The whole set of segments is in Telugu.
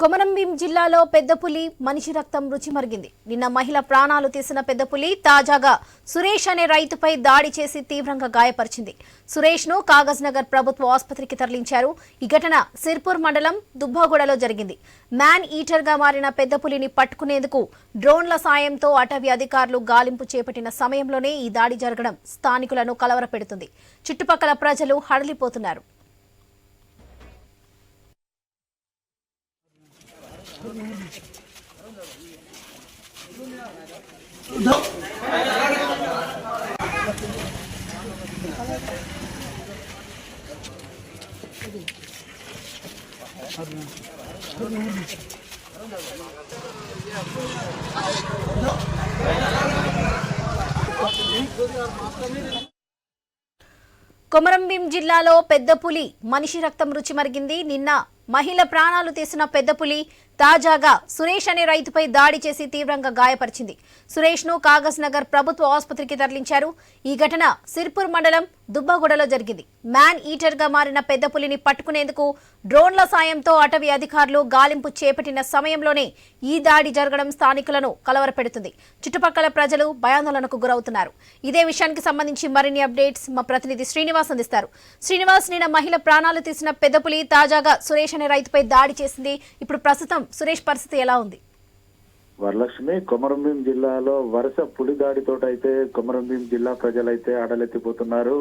కొమరంభీం జిల్లాలో పెద్దపులి మనిషి రక్తం రుచి మరిగింది. నిన్న మహిళ ప్రాణాలు తీసిన పెద్దపులి తాజాగా సురేష్ అనే రైతుపై దాడి చేసి తీవ్రంగా గాయపరిచింది. సురేష్ను కాగజ్ నగర్ ప్రభుత్వ ఆసుపత్రికి తరలించారు. ఈ ఘటన సిర్పూర్ మండలం దుబ్బాగూడలో జరిగింది. మ్యాన్ ఈటర్గా మారిన పెద్దపులిని పట్టుకునేందుకు డ్రోన్ల సాయంతో అటవీ అధికారులు గాలింపు చేపట్టిన సమయంలోనే ఈ దాడి జరగడం స్థానికులను కలవరపెడుతుంది. చుట్టుపక్కల ప్రజలు హడలిపోతున్నారు. కొమరంభీం జిల్లాలో పెద్ద పులి మనిషి రక్తం రుచి మరిగింది. నిన్న మహిళ ప్రాణాలు తీసిన పెద్ద పులి తాజాగా సురేష్ అనే రైతుపై దాడి చేసి తీవ్రంగా గాయపరిచింది. సురేష్ను కాగజ్ నగర్ ప్రభుత్వ ఆసుపత్రికి తరలించారు. ఈ ఘటన సిర్పూర్ మండలం దుబ్బగూడలో జరిగింది. మ్యాన్ ఈటర్గా మారిన పెద్ద పులిని పట్టుకునేందుకు డ్రోన్ల సాయంతో అటవీ అధికారులు గాలింపు చేపట్టిన సమయంలోనే ఈ దాడి జరగడం స్థానికులను కలవరపెడుతుంది. చుట్టుపక్కల ప్రజలు భయాందోళనకు గురవుతున్నారు. ఇదే విషయానికి సంబంధించి మరిన్ని అప్డేట్స్ మా ప్రతినిధి శ్రీనివాస్ అందిస్తారు. శ్రీనివాస్ నిన్న మహిళ ప్రాణాలు తీసిన పెద్ద పులి తాజాగా సురేష్ అనే రైతుపై దాడి చేసింది. ఇప్పుడు ప్రస్తుతం సురేష్ పరిస్థితి ఎలా ఉంది? వరలక్ష్మి కొమరంభీం జిల్లాలో వరుస పులి అయితే కొమరంభీం జిల్లా ప్రజలైతే అడలెత్తిపోతున్నారు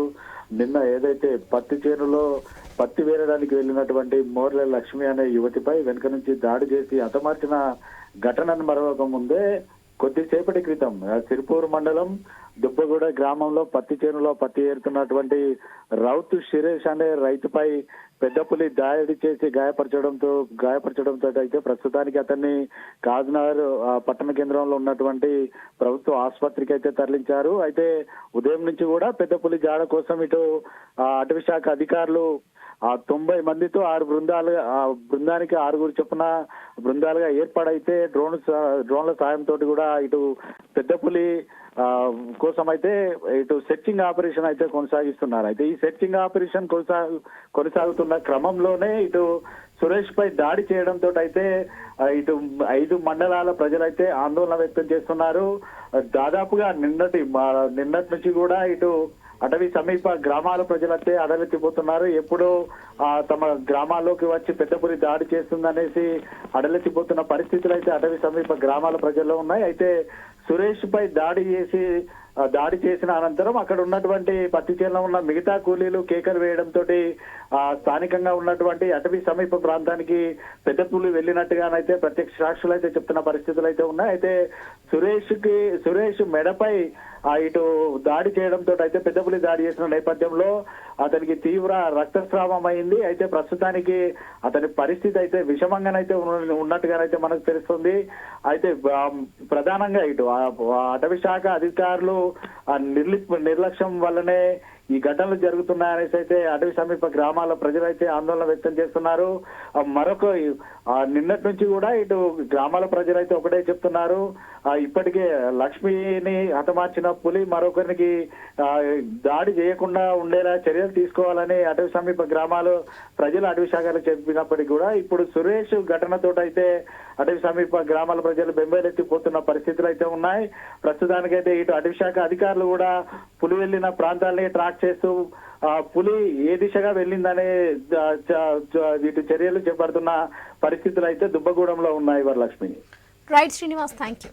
నిన్న ఏదైతే పత్తి చేనులో పత్తి వేరడానికి వెళ్ళినటువంటి మోర్ల లక్ష్మి అనే యువతిపై వెనుక నుంచి దాడి చేసి హతమార్చిన ఘటనను మరొక ముందే కొద్దిసేపటి క్రితం సిరిపూర్ మండలం దుబ్బగూడ గ్రామంలో పత్తి చేనులో పత్తి ఏరుతున్నటువంటి రౌత్ శిరేష్ అనే రైతుపై పెద్ద పులి దాడి చేసి గాయపరచడంతో గాయపరచడంతో అయితే ప్రస్తుతానికి అతన్ని కాజ్నగర్ పట్టణ కేంద్రంలో ఉన్నటువంటి ప్రభుత్వ ఆసుపత్రికి అయితే తరలించారు. అయితే ఉదయం నుంచి కూడా పెద్ద పులి జాడ కోసం ఇటు అటవీ శాఖ అధికారులు ఆ తొంభై మందితో ఆరు బృందాలు ఆ బృందానికి ఆరుగురు చొప్పున బృందాలుగా ఏర్పాడైతే డ్రోన్ డ్రోన్ల సాయంతో కూడా ఇటు పెద్ద పులి కోసం అయితే ఇటు సెర్చింగ్ ఆపరేషన్ అయితే కొనసాగిస్తున్నారు. అయితే ఈ సెర్చింగ్ ఆపరేషన్ కొనసాగు కొనసాగుతున్న క్రమంలోనే ఇటు సురేష్ పై దాడి చేయడంతో అయితే ఇటు ఐదు మండలాల ప్రజలైతే ఆందోళన వ్యక్తం చేస్తున్నారు. దాదాపుగా నిన్నటి మా- నిన్నటి నుంచి కూడా ఇటు అటవీ సమీప గ్రామాల ప్రజలైతే అడలెత్తిపోతున్నారు ఎప్పుడో తమ గ్రామాల్లోకి వచ్చి పెద్దపురి దాడి చేస్తుందనేసి అడలెత్తిపోతున్న పరిస్థితులు అయితే అటవీ సమీప గ్రామాల ప్రజల్లో ఉన్నాయి. అయితే సురేష్ పై దాడి చేసి దాడి చేసిన అనంతరం అక్కడ ఉన్నటువంటి పత్తి చేనులో ఉన్న మిగతా కూలీలు కేకలు వేయడంతో స్థానికంగా ఉన్నటువంటి అటవీ సమీప ప్రాంతానికి పెద్ద పులి వెళ్ళినట్టుగానైతే ప్రత్యక్ష సాక్షులు అయితే చెప్తున్న పరిస్థితులు అయితే ఉన్నాయి. అయితే సురేష్కి సురేష్ మెడపై ఇటు దాడి చేయడంతో అయితే పెద్ద పులి దాడి చేసిన నేపథ్యంలో అతనికి తీవ్ర రక్తస్రావం అయింది. అయితే ప్రస్తుతానికి అతని పరిస్థితి అయితే విషమంగానైతే ఉన్నట్టుగానైతే మనకు తెలుస్తుంది. అయితే ప్రధానంగా ఇటు అటవీ శాఖ అధికారులు నిర్లిప్ నిర్లి నిర్లక్ష్యం వల్లనే ఈ ఘటనలు జరుగుతున్నాయనేసి అయితే అటవీ సమీప గ్రామాల ప్రజలైతే ఆందోళన వ్యక్తం చేస్తున్నారు. మరొక నిన్నటి నుంచి కూడా ఇటు గ్రామాల ప్రజలైతే ఒకటే చెప్తున్నారు. ఇప్పటికే లక్ష్మిని హతమార్చిన పులి మరొకరికి దాడి చేయకుండా ఉండేలా చర్యలు తీసుకోవాలని అటవీ సమీప గ్రామాలు ప్రజలు అటవీ శాఖలు చెప్పినప్పటికీ కూడా ఇప్పుడు సురేష్ ఘటనతో అయితే అటవీ సమీప గ్రామాల ప్రజలు బెంబేలెత్తిపోతున్న పరిస్థితులు అయితే ఉన్నాయి. ప్రస్తుతానికైతే ఇటు అటవీ శాఖ అధికారులు కూడా పులి వెళ్ళిన ప్రాంతాలని ట్రాక్ చేస్తూ ఆ పులి ఏ దిశగా వెళ్ళిందనే వీటి చర్యలు చేపడుతున్న పరిస్థితులు అయితే దుబ్బగూడెంలో ఉన్నాయి Varalakshmi. Right Srinivas thank you